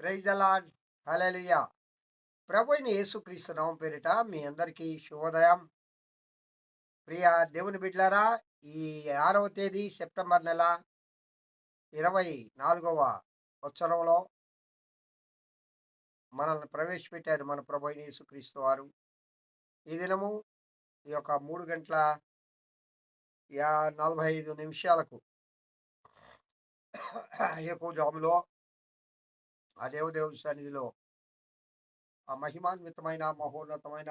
Praise అలాడ్ హలలియా ప్రభు అయిన యేసుక్రీస్తు నామం పేరిట మీ అందరికీ శుభోదయం. ప్రియ దేవుని బిడ్లారా ఈ ఆరవ తేదీ సెప్టెంబర్ నెల ఇరవై నాలుగవ ఉత్సరంలో మనల్ని ప్రవేశపెట్టారు మన ప్రభు అయిన యేసుక్రీస్తు వారు. ఈ దినము ఈ యొక్క మూడు గంటల యా నలభై ఐదు నిమిషాలకు ఎక్కువ జాములో ఆ దేవదేవుని సన్నిధిలో ఆ మహిమాన్వితమైన మహోన్నతమైన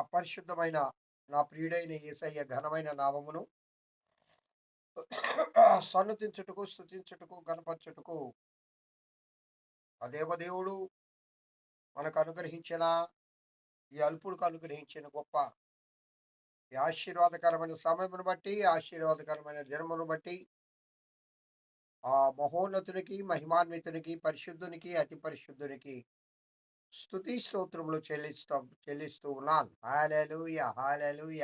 అపరిశుద్ధమైన నా ప్రియుడైన ఏసయ్య ఘనమైన నామమును సన్నతించుటకు స్థుతించుటకు గణపరచుటకు ఆ దేవదేవుడు మనకు అనుగ్రహించిన ఈ అల్పుడికి అనుగ్రహించిన గొప్ప ఈ ఆశీర్వాదకరమైన సమయమును బట్టి ఆశీర్వాదకరమైన జన్మను బట్టి ఆ మహోన్నతునికి మహిమాన్వితునికి పరిశుద్ధునికి అతి పరిశుద్ధునికి స్థుతి స్తోత్రములు చెల్లిస్తా చెల్లిస్తూ ఉన్నాను. హాలూయ హాలూయ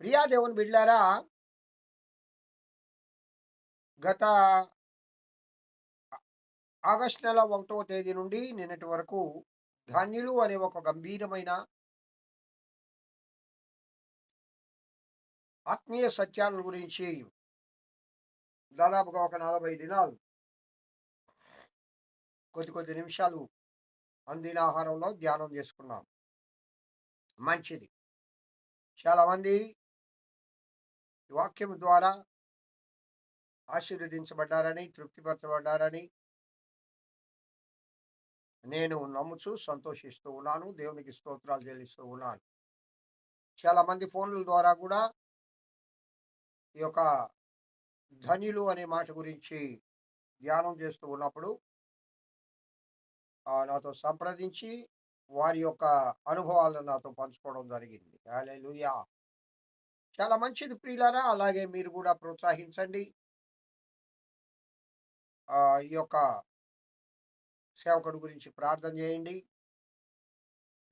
ప్రియా దేవుని బిడ్లారా గత ఆగస్ట్ నెల ఒకటవ తేదీ నుండి నిన్నటి వరకు ధన్యులు అనే ఒక గంభీరమైన ఆత్మీయ సత్యాల గురించి దాదాపుగా ఒక నలభై దినాలు. కొద్ది కొద్ది నిమిషాలు అందిన ఆహారంలో ధ్యానం చేసుకున్నాం. మంచిది. చాలామంది వాక్యం ద్వారా ఆశీర్వదించబడ్డారని తృప్తిపరచబడ్డారని నేను నమ్ముచు సంతోషిస్తూ ఉన్నాను. దేవునికి స్తోత్రాలు చెల్లిస్తూ ఉన్నాను. చాలామంది ఫోన్ల ద్వారా కూడా ఈ యొక్క ధనిలు అనే మాట గురించి ధ్యానం చేస్తూ ఉన్నప్పుడు నాతో సంప్రదించి వారి యొక్క అనుభవాలను నాతో పంచుకోవడం జరిగింది. లూయా చాలా మంచిది ప్రియులారా అలాగే మీరు కూడా ప్రోత్సహించండి. ఈ యొక్క సేవకుడు గురించి ప్రార్థన చేయండి.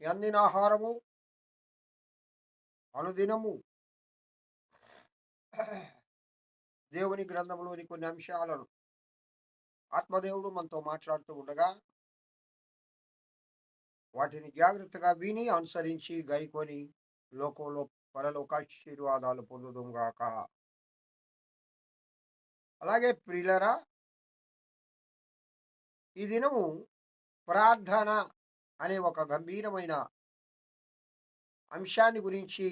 అందిన ఆహారము అనుదినము దేవుని గ్రంథంలోని కొన్ని అంశాలను ఆత్మదేవుడు మనతో మాట్లాడుతూ ఉండగా వాటిని జాగ్రత్తగా విని అనుసరించి గైకొని లోకంలో పరలోకాశీర్వాదాలు పొందుదాం గాక. అలాగే ప్రియులరా ఈ దినము ప్రార్థన అనే ఒక గంభీరమైన అంశాన్ని గురించి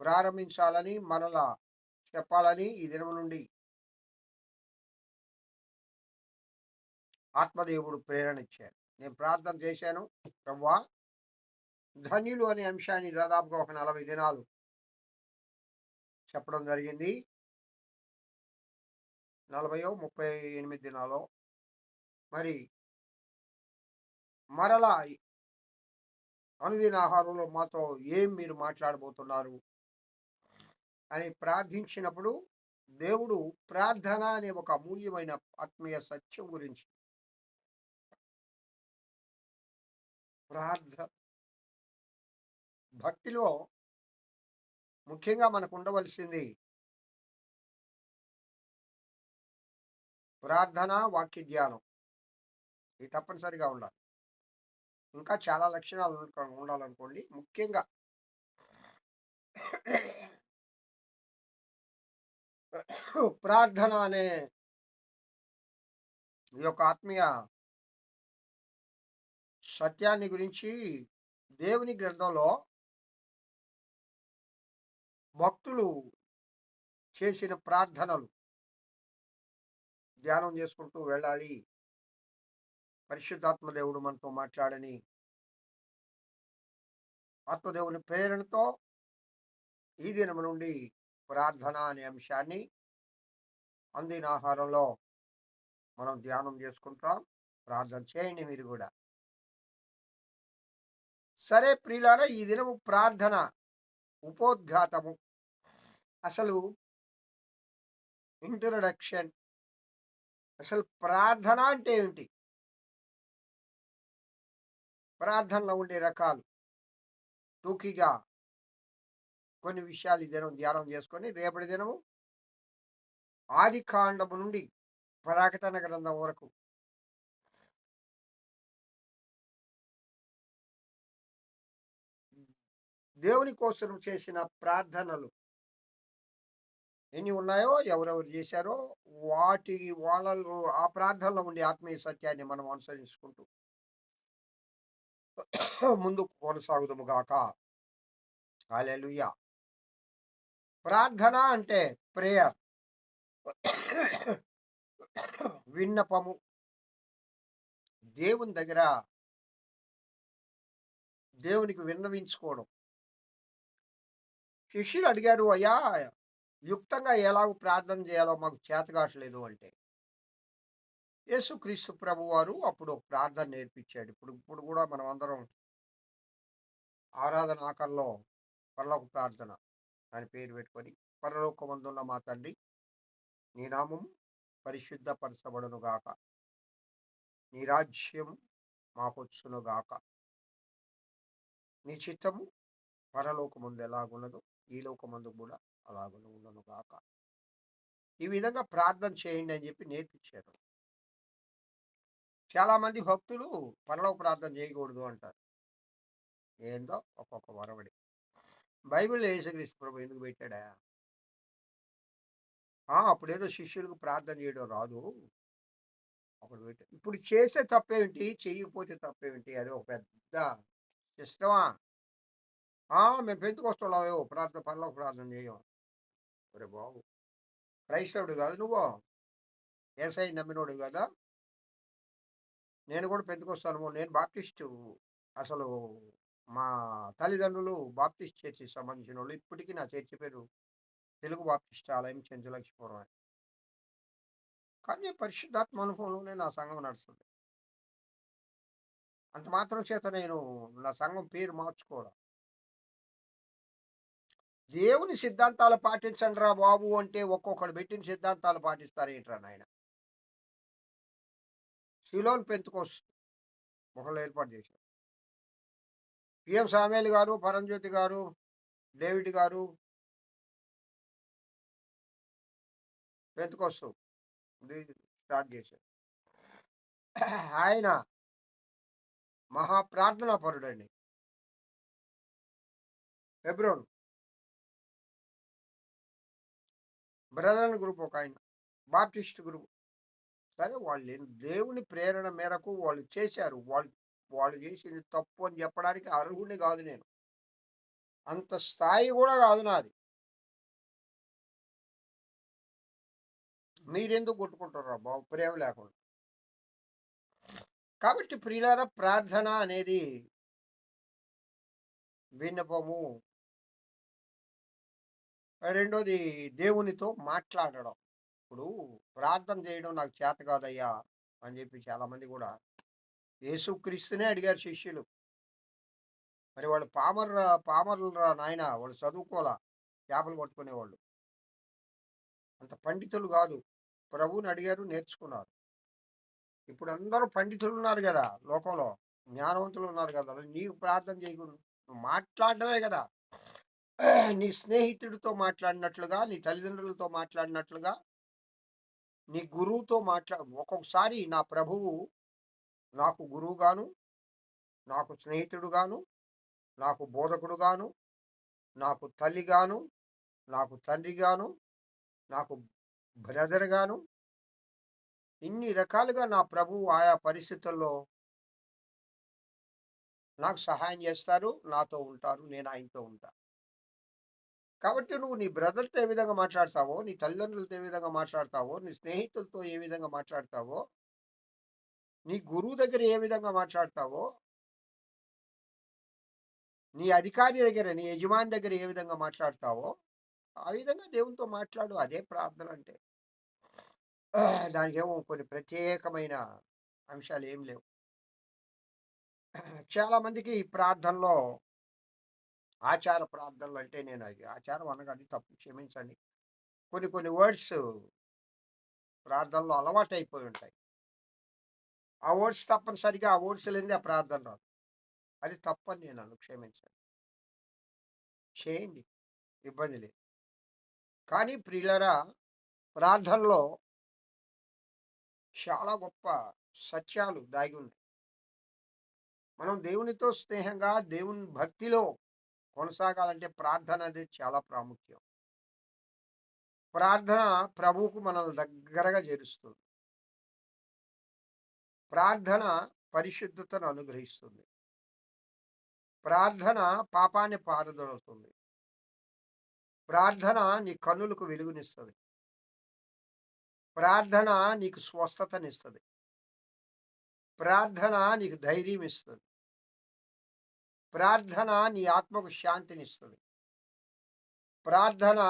ప్రారంభించాలని మరలా చెప్పాలని ఈ దినం నుండి ఆత్మదేవుడు ప్రేరణ ఇచ్చారు. నేను ప్రార్థన చేశాను ప్రవ్వా ధన్యులు అనే అంశాన్ని దాదాపుగా ఒక నలభై దినాలు చెప్పడం జరిగింది. నలభయో ముప్పై ఎనిమిది దినాలో మరి మరలా అనుదిన ఆహారంలో మాతో ఏం మీరు మాట్లాడబోతున్నారు? అని ప్రార్థించినప్పుడు దేవుడు ప్రార్థన అనే ఒక అమూల్యమైన ఆత్మీయ సత్యం గురించి ప్రార్థ భక్తిలో ముఖ్యంగా మనకు ఉండవలసింది ప్రార్థన వాక్య ధ్యానం. ఇది తప్పనిసరిగా ఉండాలి. ఇంకా చాలా లక్షణాలు ఉండాలనుకోండి. ముఖ్యంగా ప్రార్థన అనే ఈ యొక్క ఆత్మీయ సత్యాన్ని గురించి దేవుని గ్రంథంలో భక్తులు చేసిన ప్రార్థనలు ధ్యానం చేసుకుంటూ వెళ్ళాలి. పరిశుద్ధాత్మ దేవుడు మనతో మాట్లాడని ఆత్మదేవుని ప్రేరణతో ఈ దినం నుండి ప్రార్థన అనే అంశాన్ని అందిన ఆహారంలో మనం ధ్యానం చేసుకుంటాం. ప్రార్థన చేయండి మీరు కూడా. సరే ప్రియులారా ఈ దినము ప్రార్థన ఉపోద్ఘాతము. అసలు ఇంట్రడక్షన్ అసలు ప్రార్థన అంటే ఏమిటి? ప్రార్థనలో ఉండే రకాలు టూకీగా కొన్ని విషయాలు ఈ దినం ధ్యానం చేసుకొని రేపటి దినము ఆది కాండము నుండి పరాకతన గ్రంథం వరకు దేవుని కోసం చేసిన ప్రార్థనలు ఎన్ని ఉన్నాయో ఎవరెవరు చేశారో వాటి వాళ్ళలో ఆ ప్రార్థనలో ఉండే ఆత్మీయ సత్యాన్ని మనం అనుసరించుకుంటూ ముందుకు కొనసాగుదాము గాక. హల్లెలూయా. ప్రార్థన అంటే ప్రేయర్. విన్నపము. దేవుని దగ్గర దేవునికి విన్నవించుకోవడం. శిష్యులు అడిగారు అయ్యా యుక్తంగా ఎలాగ ప్రార్థన చేయాలో మాకు చేతగాట్లేదు అంటే. యేసుక్రీస్తు ప్రభు వారు అప్పుడు ప్రార్థన నేర్పించాడు. ఇప్పుడు ఇప్పుడు కూడా మనం అందరం ఆరాధన ఆకల్లో ప్రార్థన. అని పేరు పెట్టుకొని పరలోకమందున్న మా తండ్రి నీ నామము పరిశుద్ధపరచబడును గాక. నీ రాజ్యం మాకొచ్చును గాక. నీ చిత్తము పరలోకముందు ఎలాగున్నదో ఈ లోకమందు కూడా అలాగనే ఉండను గాక. ఈ విధంగా ప్రార్థన చేయండి అని చెప్పి నేర్పించారు. చాలా మంది భక్తులు పరలోక ప్రార్థన చేయకూడదు అంటారు. ఏందో ఒక్కొక్క వరవడి. బైబిల్ యేసుక్రీస్తు ప్రభు ఎందుకు పెట్టాడా? ఆ, అప్పుడేదో శిష్యులకు ప్రార్థన చేయడం రాదు. అప్పుడు పెట్టాడు ఇప్పుడు చేసే తప్పేమిటి? చేయకపోతే తప్పేమిటి? అది ఒక పెద్ద సిస్టమా? ఆ! మేము పెంచుకొస్తున్నామేవో ప్రార్థన పరలోక ప్రార్థన చేయం. ఒరే బాబు! క్రైస్తవుడు కాదు నువ్వు. ఏసై నమ్మినోడు కదా? నేను కూడా పెంచుకొస్తాను నేను బాప్టిస్టు. అసలు మా తల్లిదండ్రులు బాప్టిస్ట్ చర్చికి సంబంధించిన వాళ్ళు ఇప్పటికీ నా చర్చి పేరు తెలుగు బాప్టిస్ట్ ఆలయం చెంచలక్ష్మీపురం. అని కానీ పరిశుద్ధాత్మ అనుభవంలోనే నా సంఘం నడుస్తుంది. అంత మాత్రం చేత నేను నా సంఘం పేరు మార్చుకోవడం దేవుని సిద్ధాంతాలు పాటించండి రా బాబు అంటే ఒక్కొక్కడు పెట్టిన సిద్ధాంతాలు పాటిస్తారు ఏంట్రా నాయన? శిలోని పెంతుకోస్ ఒకళ్ళు ఏర్పాటు చేశారు. పిఎం సామేల్ గారు పరంజ్యోతి గారు డేవిడ్ గారు పెంతుకోస్తు స్టార్ట్ చేశారు. ఆయన మహాప్రార్థనా పరుడండి. ఫిబ్రవరి బ్రదర్ గ్రూప్ ఒక ఆయన బాప్టిస్ట్ గ్రూప్. సరే వాళ్ళు దేవుని ప్రేరణ మేరకు వాళ్ళు చేశారు వాళ్ళు వాళ్ళు చేసింది తప్పు అని చెప్పడానికి అర్హుడిని కాదు నేను. అంత స్థాయి కూడా కాదు నాది. మీరెందుకు కొట్టుకుంటారా బాబు ప్రేమ లేకుండా. కాబట్టి ప్రియులార ప్రార్థన అనేది విన్నపము. రెండోది దేవునితో మాట్లాడడం. ఇప్పుడు ప్రార్థన చేయడం నాకు చేత కాదయ్యా అని చెప్పి చాలా మంది కూడా యేసుక్రీస్తునే అడిగారు శిష్యులు. మరి వాళ్ళు పామర్ పామర్లరా నాయన? వాళ్ళు చదువుకోలా చేపలు పట్టుకునేవాళ్ళు. అంత పండితులు కాదు. ప్రభువుని అడిగారు నేర్చుకున్నారు. ఇప్పుడు అందరూ పండితులు ఉన్నారు కదా లోకంలో. జ్ఞానవంతులు ఉన్నారు కదా. నీకు ప్రార్థన చేయకూడదు. నువ్వు మాట్లాడడమే కదా. నీ స్నేహితుడితో మాట్లాడినట్లుగా నీ తల్లిదండ్రులతో మాట్లాడినట్లుగా నీ గురువుతో మాట్లా ఒక్కొక్కసారి నా ప్రభువు నాకు గురువుగాను నాకు స్నేహితుడుగాను నాకు బోధకుడుగాను నాకు తల్లిగాను నాకు తండ్రిగాను నాకు బ్రదర్గాను ఇన్ని రకాలుగా నా ప్రభువు ఆయా పరిస్థితుల్లో నాకు సహాయం చేస్తారు నాతో ఉంటారు నేను ఆయనతో ఉంటా. కాబట్టి నువ్వు నీ బ్రదర్తో ఏ విధంగా మాట్లాడతావో నీ తల్లిదండ్రులతో ఏ విధంగా మాట్లాడతావో నీ స్నేహితులతో ఏ విధంగా మాట్లాడతావో నీ గురువు దగ్గర ఏ విధంగా మాట్లాడతావో నీ అధికారి దగ్గర నీ యజమాని దగ్గర ఏ విధంగా మాట్లాడతావో ఆ విధంగా దేవునితో మాట్లాడు అదే ప్రార్థన అంటే దానికి ఏమో కొన్ని ప్రత్యేకమైన అంశాలు ఏం లేవు. చాలా మందికి ఈ ప్రార్థనలో ఆచార ప్రార్థనలు అంటే నేను అది ఆచారం అనగానే తప్పు క్షమించండి. కొన్ని కొన్ని వర్డ్స్ ప్రార్థనలో అలవాటు అయిపోయి ఉంటాయి. ఆ ఓడ్స్ తప్పనిసరిగా ఆ వర్డ్స్ లేనిది ఆ ప్రార్థన రాదు అది తప్పని నేను అను క్షమించండి చేయండి ఇబ్బంది లేదు కానీ ప్రియులరా ప్రార్థనలో చాలా గొప్ప సత్యాలు దాగి ఉన్నాయి. మనం దేవునితో స్నేహంగా, దేవుని భక్తిలో కొనసాగాలంటే ప్రార్థన అనేది చాలా ప్రాముఖ్యం. ప్రార్థన ప్రభువుకు మనల్ని దగ్గరగా చేరుస్తుంది. ప్రార్థన పరిశుద్ధతను అనుగ్రహిస్తుంది. ప్రార్థన పాపాన్ని పారదొలుతుంది. ప్రార్థన నీ కన్నులకు వెలుగునిస్తుంది. ప్రార్థన నీకు స్వస్థతనిస్తుంది. ప్రార్థన నీకు ధైర్యం ఇస్తుంది ప్రార్థన నీ ఆత్మకు శాంతినిస్తుంది. ప్రార్థన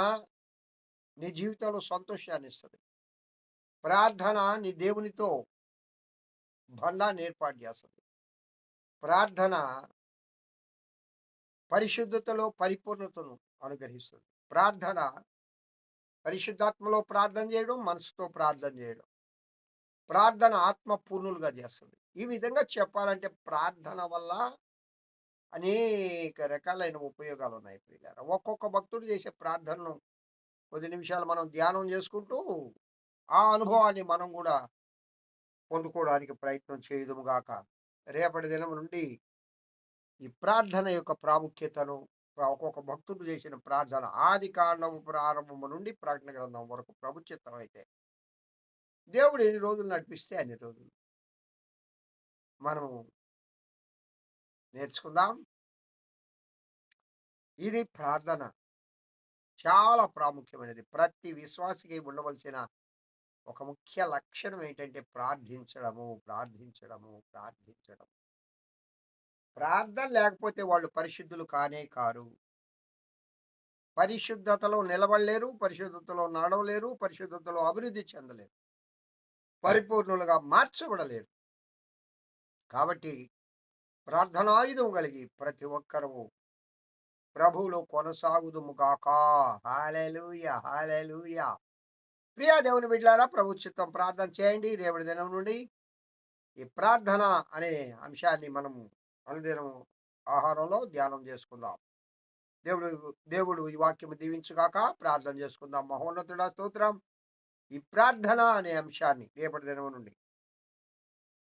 నీ జీవితంలో సంతోషాన్ని ఇస్తుంది ప్రార్థన నీ దేవునితో బంధాన్ని ఏర్పాటు చేస్తుంది ప్రార్థన పరిశుద్ధతలో పరిపూర్ణతను అనుగ్రహిస్తుంది. ప్రార్థన పరిశుద్ధాత్మలో ప్రార్థన చేయడం, మనసుతో ప్రార్థన చేయడం. ప్రార్థన ఆత్మ పూర్ణులుగా చేస్తుంది. ఈ విధంగా చెప్పాలంటే ప్రార్థన వల్ల అనేక రకాలైన ఉపయోగాలు ఉన్నాయి ప్రియులారా. ఒక్కొక్క భక్తుడు చేసే ప్రార్థనను కొద్ది నిమిషాలు మనం ధ్యానం చేసుకుంటూ, ఆ అనుభవాన్ని మనం కూడా పొందుకోవడానికి ప్రయత్నం చేయదుముగాక రేపటి దినం నుండి ఈ ప్రార్థన యొక్క ప్రాముఖ్యతను ఒక్కొక్క భక్తుడు చేసిన ప్రార్థన ఆది కాండము ప్రారంభము నుండి ప్రకటన గ్రంథం వరకు ప్రభుత్వం అయితే దేవుడు ఎన్ని రోజులు నడిపిస్తే అన్ని రోజులు. మనము నేర్చుకుందాం. ఇది ప్రార్థన. చాలా ప్రాముఖ్యమైనది. ప్రతి విశ్వాసికి ఉండవలసిన ఒక ముఖ్య లక్షణం ఏంటంటే ప్రార్థించడము, ప్రార్థించడము, ప్రార్థించడం. ప్రార్థన లేకపోతే వాళ్ళు పరిశుద్ధులు కానే కారు. పరిశుద్ధతలో నిలబడలేరు, పరిశుద్ధతలో నడవలేరు, పరిశుద్ధతలో అభివృద్ధి చెందలేరు. పరిపూర్ణులుగా మార్చబడలేరు. కాబట్టి ప్రార్థనాయుధం కలిగి ప్రతి ఒక్కరూ ప్రభువులో కొనసాగుదుము కాక హల్లెలూయా! హల్లెలూయా! ప్రియ దేవుని బిడ్డలారా ప్రభుత్వం ప్రార్థన చేయండి. రేపటి దినం నుండి ఈ ప్రార్థన అనే అంశాన్ని మనము అనుదినం ఆహారంలో ధ్యానం చేసుకుందాం. దేవుడు దేవుడు ఈ వాక్యం దీవించుగాక. ప్రార్థన చేసుకుందాం. మహోన్నతుడ స్తోత్రం. ఈ ప్రార్థన అనే అంశాన్ని రేపటి దినం నుండి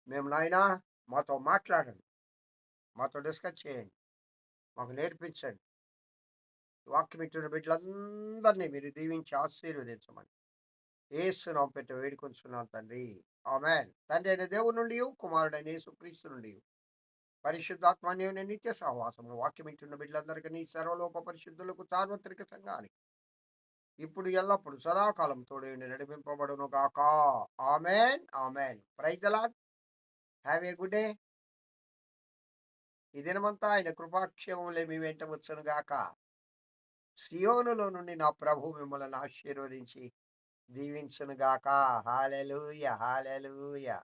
మేము నాయనా మాతో మాట్లాడండి. మాతో డిస్కస్ చేయండి. మాకు నేర్పించండి. వాక్యం ఇచ్చిన బిడ్డలందరినీ మీరు దీవించి ఆశీర్వదించమని ఏసునాం పెట్ట వేడుకొంచున్నాం తండ్రి. ఆమెన్ తండ్రి అయిన దేవుని నుండి, కుమారుడైన యేసుక్రీస్తు నుండి, పరిశుద్ధాత్మ నిత్య సహవాసము వాక్యం ఇంటున్న బిడ్డలందరికీ సర్వలోక పరిశుద్ధులకు సార్వత్రిక సంఘానికి ఇప్పుడు ఎల్లప్పుడు సదాకాలం తోడేండి నడిపింపబడును గాక. Amen amen praise the have a good day. ఈ దినమంతా ఆయన కృపాక్షేమములే మీ వెంట వచ్చును గాక. సియోనులో నుండి నా ప్రభు మిమ్మల్ని ఆశీర్వదించి దీవించును గాక. హల్లెలూయా! హల్లెలూయా!